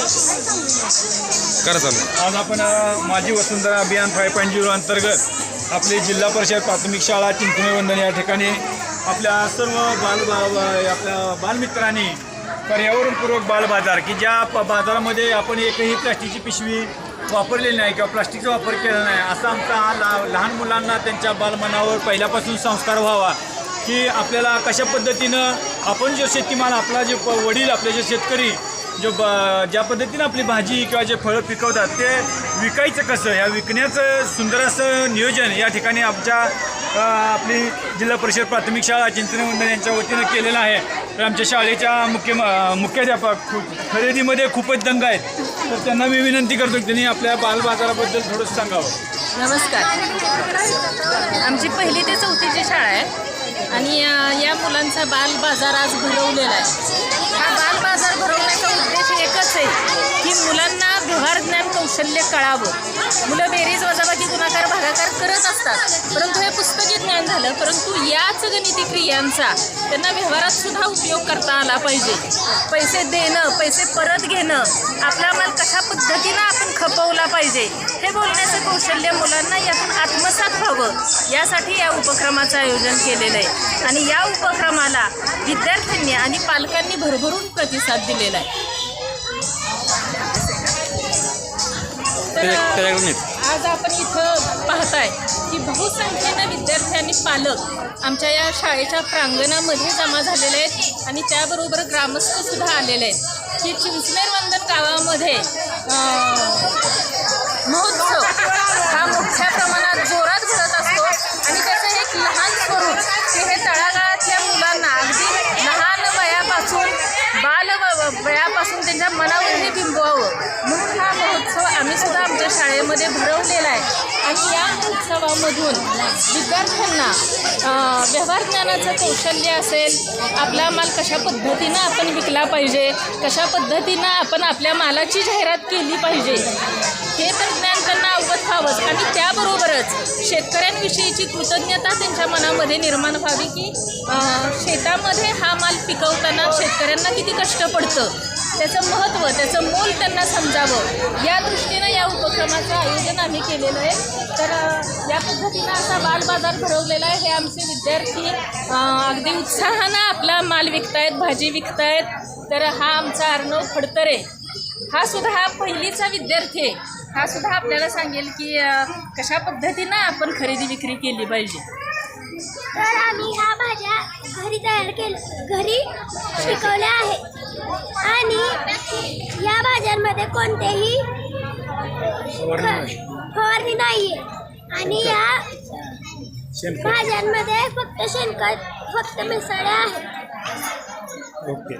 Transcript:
करा चालू. आज आपण अ, माझी वसुंधरा अभियान फाय पॉईंट झिरो अंतर्गत आपली जिल्हा परिषद प्राथमिक शाळा चिंचणे वंदन या ठिकाणी आपल्या सर्व बाल बा- बा- आपल्या बालमित्रांनी पर्यावरणपूर्वक बाल बाजार की ज्या प बाजारामध्ये आपण एकही प्लास्टिकची पिशवी वापरलेली नाही किंवा प्लास्टिकचा वापर केला नाही असा आमचा हा ला लहान मुलांना त्यांच्या बालमनावर पहिल्यापासून संस्कार व्हावा की आपल्याला कशा पद्धतीनं आपण जो शेतीमाल आपला जे प- वडील आपले जे शेतकरी जो ब ज्या पद्धतीनं आपली भाजी किंवा जे फळं पिकवतात ते विकायचं कसं? ह्या विकण्याचं सुंदर असं नियोजन या ठिकाणी आमच्या आपली जिल्हा परिषद प्राथमिक शाळा चिंतन वंदन यांच्या वतीनं केलेलं आहे. तर आमच्या शाळेच्या मुख्य मुख्याध्यापक खूप खरेदीमध्ये खूपच दंग आहेत. तर त्यांना मी विनंती करतो की त्यांनी आपल्या बालबाजाराबद्दल थोडंसं सांगावं. नमस्कार. आमची पहिली ते चौथीची शाळा आहे आणि या मुलांचा बाल बाजार आज भरवलेला आहे. हा बाल बाजार भरवण्याचा उद्देश एकच आहे की मुलांना व्यवहार ज्ञान कौशल्य कळावं. मुलं बेरीज वजाबाकी गुणाकार भागाकार करत असतात. परंतु हे पुस्तकी ज्ञान झालं परंतु याच गणिती क्रियांचा त्यांना व्यवहारात सुद्धा उपयोग करता आला पाहिजे. पैसे देणं पैसे परत घेणं आपला माल कशा पद्धतीनं आपण खपवला पाहिजे हे बोलण्याचं कौशल्य मुलांना यातून आत्मसात व्हावं. यासाठी या उपक्रमाचं आयोजन केलेलं आहे. आणि या उपक्रमाला आणि पालकांनी भरभरून प्रतिसाद दिलेला आहे तर. आज आपण इथं पाहताय की बहुसंख्येनं विद्यार्थी आणि पालक आमच्या या शाळेच्या प्रांगणामध्ये जमा झालेले आहेत आणि त्याबरोबर ग्रामस्थ सुद्धा आलेले आहेत की चिंचनेर वंदन गावामध्ये महोत्सव हा मध्ये भरवलेला आहे. आणि या उत्सवामधून विद्यार्थ्यांना व्यवहार ज्ञानाचं कौशल्य असेल आपला माल कशा पद्धतीनं आपण विकला पाहिजे कशा पद्धतीनं आपण आपल्या मालाची जाहिरात केली पाहिजे हे तर ज्ञान त्यांना अवगत व्हावंच. आणि त्याबरोबरच शेतकऱ्यांविषयीची कृतज्ञता त्यांच्या मनामध्ये निर्माण व्हावी की शेतामध्ये हा माल पिकवताना शेतकऱ्यांना किती कष्ट पडतं त्याचं महत्त्व त्याचं मोल त्यांना समजावं. या दृष्टीनं या कार्यक्रमाचं आयोजन आम्ही केलेलं आहे. तर या पद्धतीनं असा बालबाजार भरवलेला आहे. हे आमचे विद्यार्थी अगदी उत्साहानं आपला माल विकतायत भाजी विकतायत. तर हा आमचा अर्णव फडतरे. हा सुद्धा हा पहिलीचा विद्यार्थी आहे. हा सुद्धा आपल्याला सांगेल की कशा पद्धतीनं आपण खरेदी विक्री केली पाहिजे. तर आम्ही ह्या भाज्या घरी तयार केल्या घरी शिकवल्या आहेत. आणि या भाज्यांमध्ये कोणतेही फवारणी नाही. आणि या भाज्यांमध्ये फक्त शेणखत फक्त मिसळले आहेत ओके.